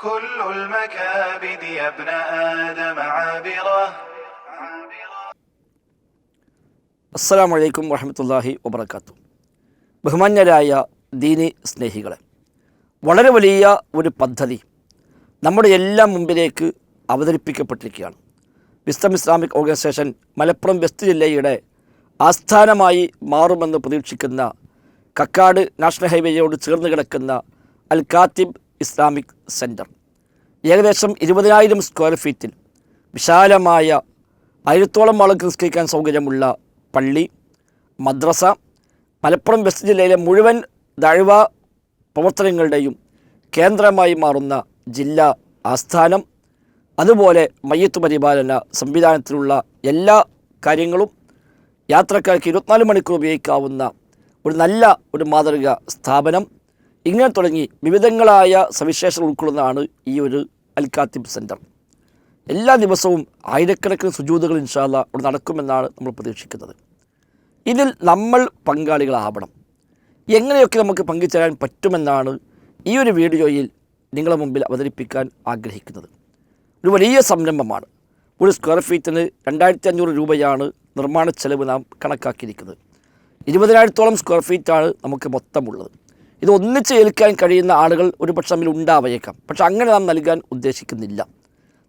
كل المكابد يا ابن آدم عابرة അസ്സലാമു അലൈക്കും വറഹമത്തല്ലാഹി വബർക്കാത്തു ബഹുമാന്യരായ ദീനി സ്നേഹികളെ വളരെ വലിയ ഒരു പദ്ധതി നമ്മുടെ എല്ലാം മുമ്പിലേക്ക് അവതരിപ്പിക്കപ്പെട്ടിരിക്കുകയാണ് വിസ്തം ഇസ്ലാമിക് ഓർഗനൈസേഷൻ മലപ്പുറം വെസ്റ്റ് ജില്ലയുടെ ആസ്ഥാനമായി മാറുമെന്ന് പ്രതീക്ഷിക്കുന്ന കക്കാട് നാഷണൽ ഹൈവേയോട് ചേർന്ന് കിടക്കുന്ന അൽ കാത്തിബ് ഇസ്ലാമിക് സെന്റർ ഏകദേശം ഇരുപതിനായിരം സ്ക്വയർ ഫീറ്റിൽ വിശാലമായ ആയിരത്തോളം ആളുകൾ നിസ്കരിക്കാൻ സൗകര്യമുള്ള പള്ളി മദ്രസ മലപ്പുറം വെസ്റ്റ് ജില്ലയിലെ മുഴുവൻ ദഴവ പ്രവർത്തനങ്ങളുടെയും കേന്ദ്രമായി മാറുന്ന ജില്ലാ ആസ്ഥാനം അതുപോലെ മയ്യത്ത് പരിപാലന സംവിധാനത്തിലുള്ള എല്ലാ കാര്യങ്ങളും യാത്രക്കാർക്ക് ഇരുപത്തിനാല് മണിക്കൂർ ഉപയോഗിക്കാവുന്ന ഒരു നല്ല ഒരു മാതൃക സ്ഥാപനം ഇങ്ങനെ തുടങ്ങി വിവിധങ്ങളായ സവിശേഷതകൾ ഉൾക്കൊള്ളുന്നതാണ് ഈ ഒരു അൽക്കാത്തിബ് സെന്റർ എല്ലാ ദിവസവും ആയിരക്കണക്കിന് സുജൂതുകൾ ഇൻഷാല്ല ഇവിടെ നടക്കുമെന്നാണ് നമ്മൾ പ്രതീക്ഷിക്കുന്നത്. ഇതിൽ നമ്മൾ പങ്കാളികളാവണം. എങ്ങനെയൊക്കെ നമുക്ക് പങ്കുചേരാൻ പറ്റുമെന്നാണ് ഈ ഒരു വീഡിയോയിൽ നിങ്ങളുടെ മുമ്പിൽ അവതരിപ്പിക്കാൻ ആഗ്രഹിക്കുന്നത്. ഒരു വലിയ സംരംഭമാണ്. ഒരു സ്ക്വയർ ഫീറ്റിന് രണ്ടായിരത്തി അഞ്ഞൂറ് രൂപയാണ് നിർമ്മാണ ചെലവ് നാം കണക്കാക്കിയിരിക്കുന്നത്. ഇരുപതിനായിരത്തോളം സ്ക്വയർ ഫീറ്റാണ് നമുക്ക് മൊത്തമുള്ളത്. ഇത് ഒന്നിച്ച് ഏൽക്കാൻ കഴിയുന്ന ആളുകൾ ഒരു പക്ഷെ തമ്മിൽ ഉണ്ടാവേക്കാം. പക്ഷെ അങ്ങനെ നാം നൽകാൻ ഉദ്ദേശിക്കുന്നില്ല.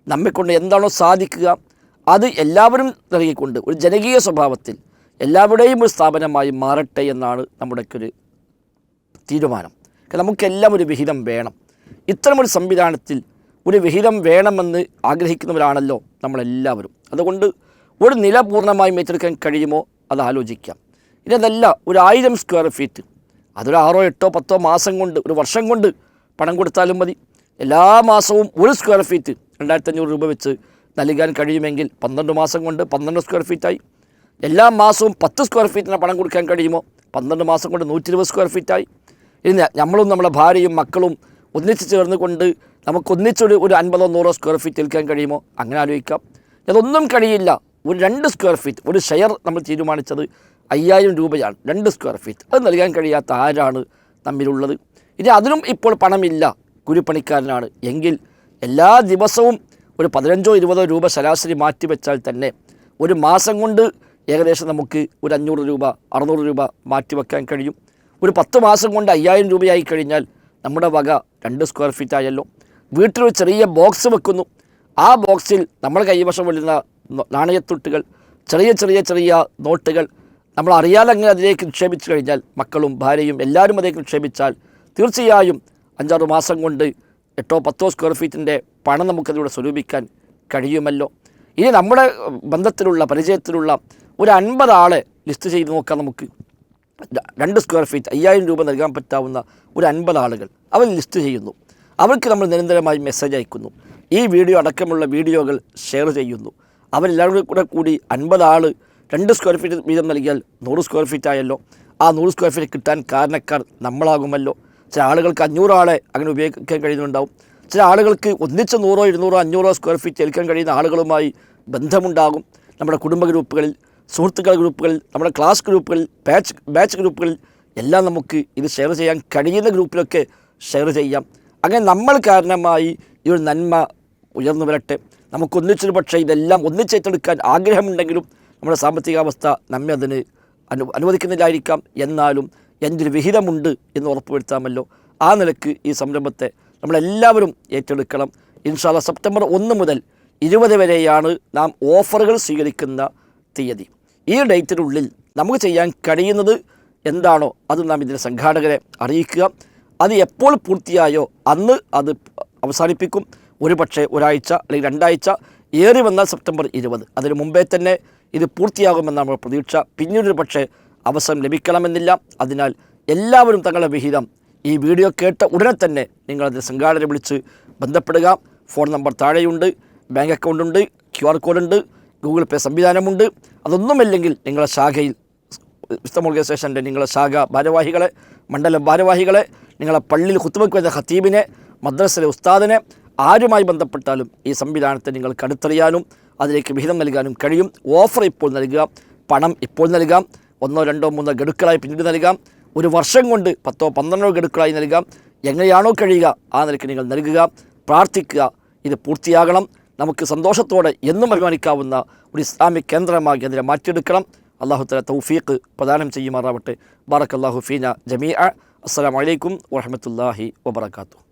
നമ്മെക്കൊണ്ട് എന്താണോ സാധിക്കുക അത് എല്ലാവരും നൽകിക്കൊണ്ട് ഒരു ജനകീയ സ്വഭാവത്തിൽ എല്ലാവരുടെയും ഒരു സ്ഥാപനമായി മാറട്ടെ എന്നാണ് നമ്മുടെയൊക്കെ ഒരു തീരുമാനം നമുക്കെല്ലാം ഒരു വിഹിതം വേണം. ഇത്തരമൊരു സംവിധാനത്തിൽ ഒരു വിഹിതം വേണമെന്ന് ആഗ്രഹിക്കുന്നവരാണല്ലോ നമ്മളെല്ലാവരും. അതുകൊണ്ട് ഒരു നില പൂർണമായും ഏറ്റെടുക്കാൻ കഴിയുമോ? അത് ആലോചിക്കാം. ഇതല്ല ഒരു ആയിരം സ്ക്വയർ ഫീറ്റ് അതൊരു ആറോ എട്ടോ പത്തോ മാസം കൊണ്ട് ഒരു വർഷം കൊണ്ട് പണം കൊടുത്താലും മതി. എല്ലാ മാസവും ഒരു സ്ക്വയർ ഫീറ്റ് രണ്ടായിരത്തി അഞ്ഞൂറ് രൂപ വെച്ച് നൽകാൻ കഴിയുമെങ്കിൽ പന്ത്രണ്ട് മാസം കൊണ്ട് പന്ത്രണ്ട് സ്ക്വയർ ഫീറ്റായി എല്ലാ മാസവും പത്ത് സ്ക്വയർ ഫീറ്റിന് പണം കൊടുക്കാൻ കഴിയുമോ? പന്ത്രണ്ട് മാസം കൊണ്ട് നൂറ്റി ഇരുപത് സ്ക്വയർ ഫീറ്റായി ഇനി നമ്മളും നമ്മുടെ ഭാര്യയും മക്കളും ഒന്നിച്ച് ചേർന്ന് കൊണ്ട് നമുക്കൊന്നിച്ചൊരു ഒരു അൻപതോ നൂറോ സ്ക്വയർ ഫീറ്റ് ഏൽക്കാൻ കഴിയുമോ? അങ്ങനെ ആലോചിക്കാം. അതൊന്നും കഴിയില്ല. ഒരു രണ്ട് സ്ക്വയർ ഫീറ്റ് ഒരു ഷെയർ നമ്മൾ തീരുമാനിച്ചത് അയ്യായിരം രൂപയാണ് രണ്ട് സ്ക്വയർ ഫീറ്റ് അത് നൽകാൻ കഴിയാത്ത ആരാണ് തമ്മിലുള്ളത്? ഇനി അതിനും ഇപ്പോൾ പണമില്ല കുരുപ്പണിക്കാരനാണ് എങ്കിൽ എല്ലാ ദിവസവും ഒരു പതിനഞ്ചോ ഇരുപതോ രൂപ ശരാശരി മാറ്റി വെച്ചാൽ തന്നെ ഒരു മാസം കൊണ്ട് ഏകദേശം നമുക്ക് ഒരു അഞ്ഞൂറ് രൂപ അറുന്നൂറ് രൂപ മാറ്റി വെക്കാൻ കഴിയും. ഒരു പത്ത് മാസം കൊണ്ട് അയ്യായിരം രൂപയായി കഴിഞ്ഞാൽ നമ്മുടെ വക രണ്ട് സ്ക്വയർ ഫീറ്റ് ആയല്ലോ. വീട്ടിലൊരു ചെറിയ ബോക്സ് വെക്കുന്നു. ആ ബോക്സിൽ നമ്മൾ കൈവശം വരുന്ന നാണയത്തൊട്ടുകൾ നാണയത്തുട്ടുകൾ ചെറിയ ചെറിയ ചെറിയ നോട്ടുകൾ നമ്മൾ അറിയാതെ അതിലേക്ക് നിക്ഷേപിച്ചു കഴിഞ്ഞാൽ മക്കളും ഭാര്യയും എല്ലാവരും അതിലേക്ക് നിക്ഷേപിച്ചാൽ തീർച്ചയായും അഞ്ചാറ് മാസം കൊണ്ട് എട്ടോ പത്തോ സ്ക്വയർ ഫീറ്റിന്റെ പണം നമുക്കതിലൂടെ സ്വരൂപിക്കാൻ കഴിയുമല്ലോ. ഇനി നമ്മുടെ ബന്ധത്തിലുള്ള പരിചയത്തിലുള്ള ഒരു അൻപത് ആളെ ലിസ്റ്റ് ചെയ്ത് നോക്കാം നമുക്ക്. രണ്ട് സ്ക്വയർ ഫീറ്റ് അയ്യായിരം രൂപ നൽകാൻ പറ്റാവുന്ന ഒരു അൻപത് ആളുകൾ അവർ ലിസ്റ്റ് ചെയ്യുന്നു. അവർക്ക് നമ്മൾ നിരന്തരമായി മെസ്സേജ് അയക്കുന്നു. ഈ വീഡിയോ അടക്കമുള്ള വീഡിയോകൾ ഷെയർ ചെയ്യുന്നു. അവരെല്ലാവരും കൂടെ കൂടി അൻപത് ആൾ രണ്ട് സ്ക്വയർ ഫീറ്റ് വീതം നൽകിയാൽ നൂറ് സ്ക്വയർ ഫീറ്റ് ആയല്ലോ. ആ നൂറ് സ്ക്വയർ ഫീറ്റ് കിട്ടാൻ കാരണക്കാർ നമ്മളാകുമല്ലോ. ചില ആളുകൾക്ക് അഞ്ഞൂറാളെ അങ്ങനെ ഉപയോഗിക്കാൻ കഴിയുന്നുണ്ടാവും. ചില ആളുകൾക്ക് ഒന്നിച്ച് നൂറോ ഇരുന്നൂറോ അഞ്ഞൂറോ സ്ക്വയർ ഫീറ്റ് ഏൽക്കാൻ കഴിയുന്ന ആളുകളുമായി ബന്ധമുണ്ടാകും. നമ്മുടെ കുടുംബ ഗ്രൂപ്പുകളിൽ സുഹൃത്തുക്കൾ ഗ്രൂപ്പുകളിൽ നമ്മുടെ ക്ലാസ് ഗ്രൂപ്പുകളിൽ ബാച്ച് ബാച്ച് ഗ്രൂപ്പുകളിൽ എല്ലാം നമുക്ക് ഇത് ഷെയർ ചെയ്യാൻ കഴിയുന്ന ഗ്രൂപ്പിലൊക്കെ ഷെയർ ചെയ്യാം. അങ്ങനെ നമ്മൾ കാരണമായി ഈ ഒരു നന്മ ഉയർന്നു വരട്ടെ. നമുക്കൊന്നിച്ചൊരു പക്ഷേ ഇതെല്ലാം ഒന്നിച്ചേറ്റെടുക്കാൻ ആഗ്രഹമുണ്ടെങ്കിലും നമ്മുടെ സാമ്പത്തികാവസ്ഥ നമ്മെ അതിന് അനു അനുവദിക്കുന്നില്ലായിരിക്കാം. എന്നാലും ഒരു വിഹിതമുണ്ട് എന്ന് ഉറപ്പുവരുത്താമല്ലോ. ആ നിലയ്ക്ക് ഈ സംരംഭത്തെ നമ്മളെല്ലാവരും ഏറ്റെടുക്കണം. ഇൻഷാല്ല സെപ്റ്റംബർ ഒന്ന് മുതൽ ഇരുപത് വരെയാണ് നാം ഓഫറുകൾ സ്വീകരിക്കുന്ന തീയതി. ഈ ഡേറ്റിനുള്ളിൽ നമുക്ക് ചെയ്യാൻ കഴിയുന്നത് എന്താണോ അത് നാം ഇതിന്റെ സംഘാടകരെ അറിയിക്കുക. അത് എപ്പോൾ പൂർത്തിയായോ അന്ന് അത് അവസാനിപ്പിക്കും. ഒരു പക്ഷേ ഒരാഴ്ച അല്ലെങ്കിൽ രണ്ടാഴ്ച. ഏറി വന്നാൽ സെപ്റ്റംബർ ഇരുപത്. അതിന് മുമ്പേ തന്നെ ഇത് പൂർത്തിയാകുമെന്നാണ് നമ്മൾ പ്രതീക്ഷ. പിന്നീടൊരു പക്ഷേ അവസരം ലഭിക്കണമെന്നില്ല. അതിനാൽ എല്ലാവരും തങ്ങളുടെ വിഹിതം ഈ വീഡിയോ കേട്ട ഉടനെ തന്നെ നിങ്ങളത് സംഘാടകരെ വിളിച്ച് ബന്ധപ്പെടുക. ഫോൺ നമ്പർ താഴെയുണ്ട്. ബാങ്ക് അക്കൗണ്ട് ഉണ്ട് ക്യു ആർ കോഡുണ്ട്. ഗൂഗിൾ പേ സംവിധാനമുണ്ട്. അതൊന്നുമില്ലെങ്കിൽ നിങ്ങളുടെ ശാഖയിൽ വിസ്തം ഓർഗനൈസേഷന്റെ നിങ്ങളുടെ ശാഖ ഭാരവാഹികളെ മണ്ഡലം ഭാരവാഹികളെ നിങ്ങളെ പള്ളിയിൽ കുത്തുവയ്ക്ക് വരുന്ന ഖത്തീബിനെ മദ്രസയിലെ ഉസ്താദിനെ ആരുമായി ബന്ധപ്പെട്ടാലും ഈ സംവിധാനത്തെ നിങ്ങൾക്ക് അടുത്തറിയാനും അതിലേക്ക് വിഹിതം നൽകാനും കഴിയും. ഓഫർ ഇപ്പോൾ നൽകുക പണം ഇപ്പോൾ നൽകാം ഒന്നോ രണ്ടോ മൂന്നോ ഗഡുക്കളായി പിന്നീട് നൽകാം ഒരു വർഷം കൊണ്ട് പത്തോ പന്ത്രണ്ടോ ഗഡുക്കളായി നൽകാം എങ്ങനെയാണോ കഴിയുക ആ നിലയ്ക്ക് നിങ്ങൾ നൽകുക പ്രാർത്ഥിക്കുക ഇത് പൂർത്തിയാകണം. നമുക്ക് സന്തോഷത്തോടെ എന്നും അഭിമാനിക്കാവുന്ന ഒരു ഇസ്ലാമിക് കേന്ദ്രമാക്കി അതിനെ മാറ്റിയെടുക്കണം. അള്ളാഹുത്തല തൗഫീഖ് പ്രദാനം ചെയ്യുമാറാവട്ടെ. ബാറക്കല്ലാഹു ഫീന ജമീഅ. അസ്സാം വലൈക്കും വറഹമത്തല്ലാഹി വബർക്കാത്തു